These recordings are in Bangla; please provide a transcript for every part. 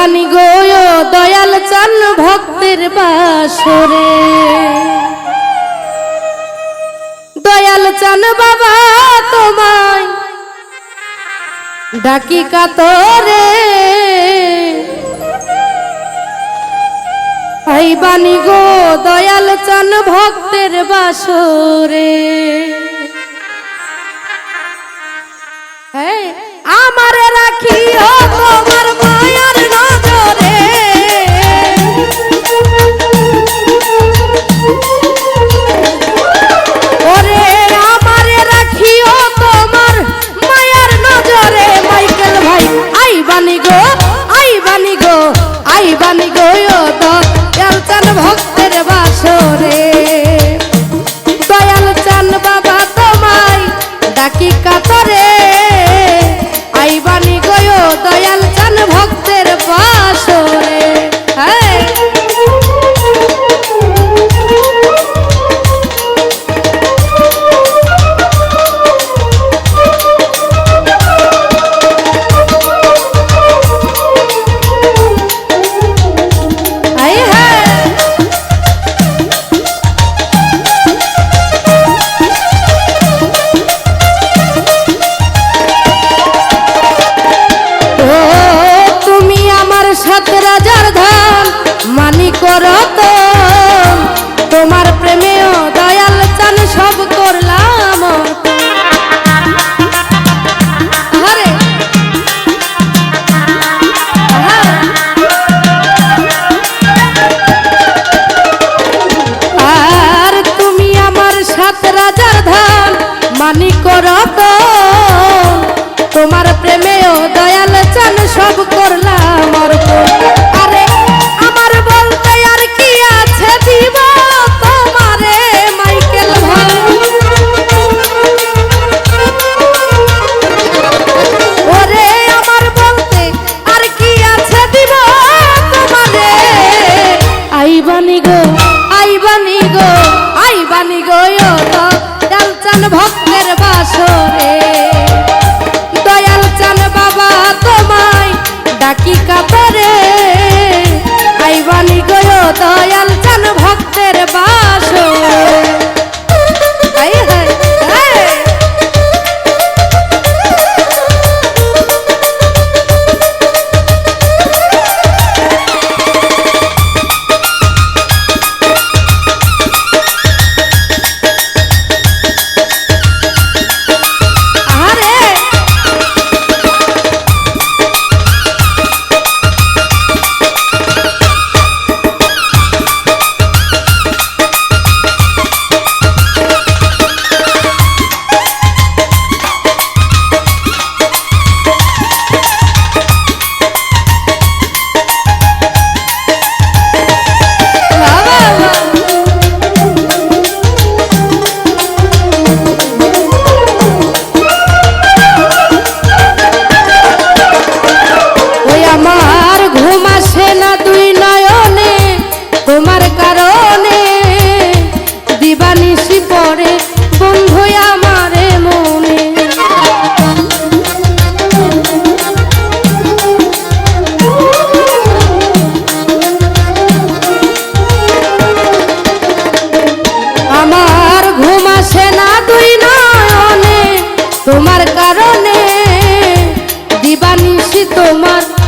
ভবানী গো দয়াল চান ভক্তের বাসরে। দয়াল চান বাবা তোমায় ডাকি কাতরে। ভাই গো দয়াল চান ভক্তের বাসরে। হ্যাঁ আমার রাখিও তোমার তোমার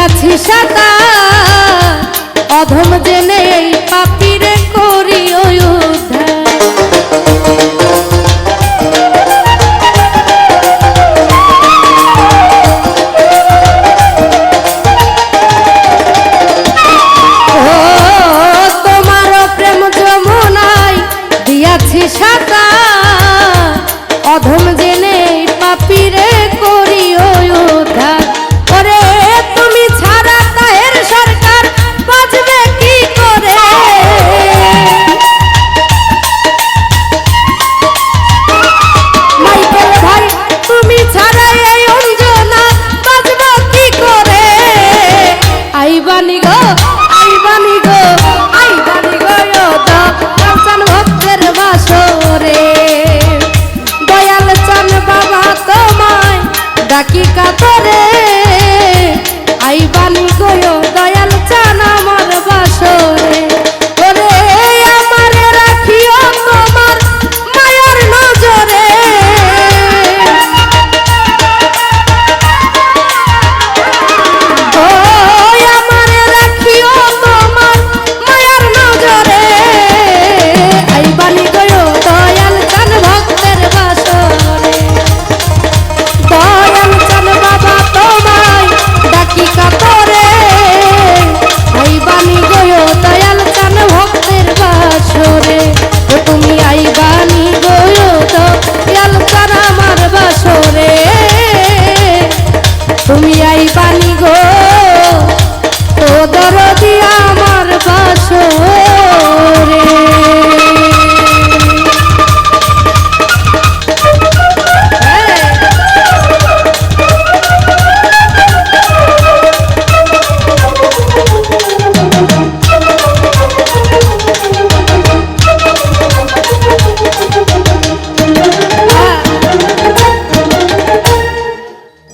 আছি সাঁতার অধম জেনে